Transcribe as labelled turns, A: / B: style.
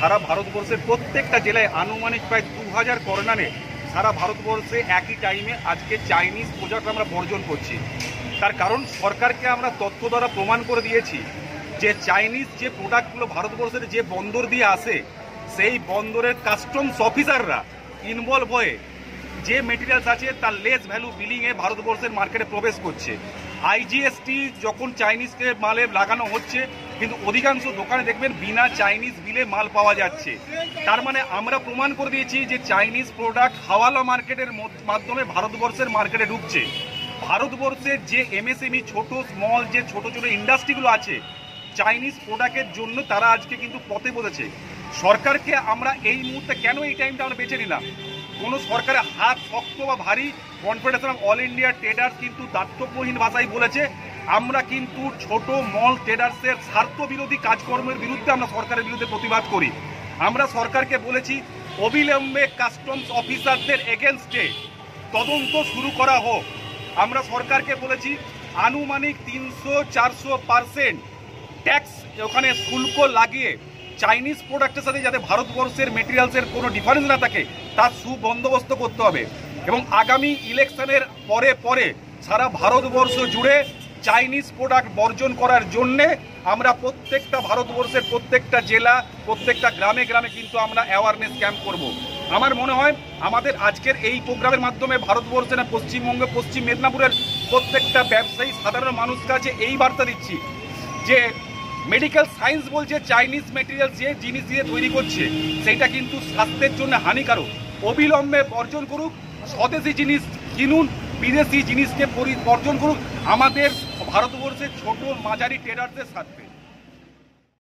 A: সারা ভারতবর্ষের প্রত্যেকটা জেলায় আনুমানিক প্রায় দু হাজার করোনানে সারা ভারতবর্ষে একই টাইমে আজকে চাইনিজ প্রোডাক্ট আমরা বর্জন করছি। তার কারণ সরকারকে আমরা তথ্য দ্বারা প্রমাণ করে দিয়েছি যে চাইনিজ যে প্রোডাক্টগুলো ভারতবর্ষের যে বন্দর দিয়ে আসে, সেই বন্দরের কাস্টমস অফিসাররা ইনভলভ হয়ে যে মেটেরিয়ালস আছে, তার লেস ভ্যালু বিলিংয়ে ভারতবর্ষের মার্কেটে প্রবেশ করছে। আইজিএসটি যখন চাইনিজকে মালে লাগানো হচ্ছে, কিন্তু অধিকাংশ দোকানে দেখবেন বিনা চাইনিজ বিলে মাল পাওয়া যাচ্ছে। তার মানে আমরা প্রমাণ করে দিয়েছি যে চাইনিজ প্রোডাক্ট হাওয়ালা মার্কেটের মাধ্যমে ভারতবর্ষের মার্কেটে ঢুকছে। ভারতবর্ষের যে এমএসএমই ছোট স্মল যে ছোট ছোট ইন্ডাস্ট্রিগুলো আছে চাইনিজ প্রোডাক্টের জন্য তারা আজকে কিন্তু পথে বসেছে। সরকারকে আমরা এই মুহূর্তে কেন এই টাইমটা আমরা বেছে নিলাম? কোনো সরকারের হাত শক্ত বা ভারী কনফেডারেশন অল ইন্ডিয়া ট্রেডার্স কিন্তু দায়িত্বহীন ভাষায় বলেছে, আমরা কিন্তু ছোট, মল ট্রেডার্সের স্বার্থ বিরোধী কাজকর্মের বিরুদ্ধে আমরা সরকারের বিরুদ্ধে প্রতিবাদ করি। আমরা সরকারকে বলেছি, অবিলম্বে কাস্টমস অফিসারদের এগেনস্টে তদন্ত শুরু করা হোক। আমরা সরকারকে বলেছি, আনুমানিক তিনশো চারশো পার্সেন্ট ট্যাক্স ওখানে শুল্ক লাগিয়ে চাইনিজ প্রোডাক্টের সাথে যাতে ভারতবর্ষের মেটেরিয়ালসের কোনো ডিফারেন্স না থাকে, তার সুবন্দোবস্ত করতে হবে এবং আগামী ইলেকশনের পরে পরে সারা ভারতবর্ষ জুড়ে চাইনিজ প্রোডাক্ট বর্জন করার জন্যে আমরা প্রত্যেকটা ভারতবর্ষের প্রত্যেকটা জেলা, প্রত্যেকটা গ্রামে গ্রামে কিন্তু আমরা অ্যাওয়ারনেস ক্যাম্প করব। আমার মনে হয় আমাদের আজকের এই প্রোগ্রামের মাধ্যমে ভারতবর্ষে না পশ্চিমবঙ্গে, পশ্চিম মেদিনীপুরের প্রত্যেকটা ব্যবসায়ী, সাধারণ মানুষ কাছে এই বার্তা দিচ্ছি যে মেডিকেল সায়েন্স বলছে চাইনিজ মেটেরিয়াল যে জিনিস দিয়ে তৈরি করছে, সেটা কিন্তু স্বাস্থ্যের জন্য হানিকারক। অবিলম্বে বর্জন করুক, স্বদেশি জিনিস কিনুন, বিদেশি জিনিসকে বর্জন করুক। আমাদের ভারতবর্ষের ছোট মাঝারি ট্রেডারদের সাথে